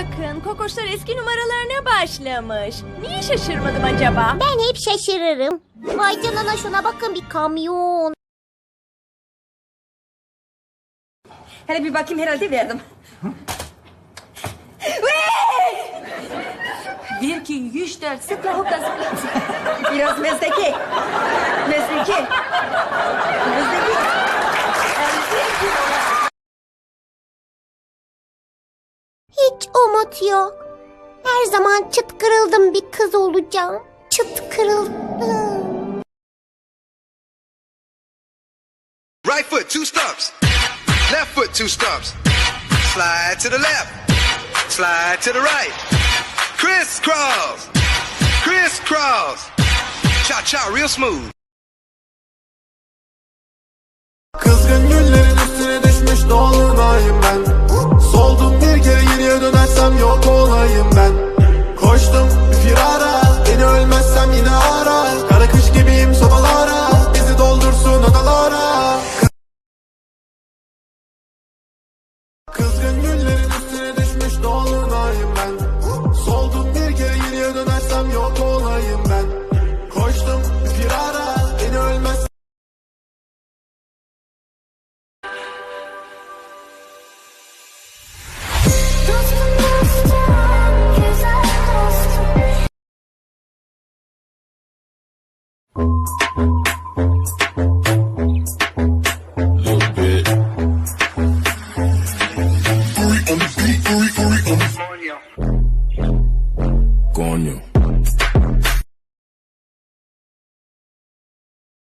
bakın. Kokoşlar eski numaralarına başlamış. Niye şaşırmadım acaba? Ben hep şaşırırım. Vay canına şuna bakın bir kamyon. Hele bir bakayım herhalde verdim. bir, iki, üç, dört, zıpla hopla zıpla. Biraz mezdeki. Mezdeki. Mezdeki. Hiç umut yok. Her zaman çıt kırıldım bir kız olacağım. Çıt kırıldım. Right foot, two stumps. Left foot, two stumps. Slide to the left. Slide to the right. Crisscross. Crisscross. Cha cha, real smooth. yanındayım ben. Coño.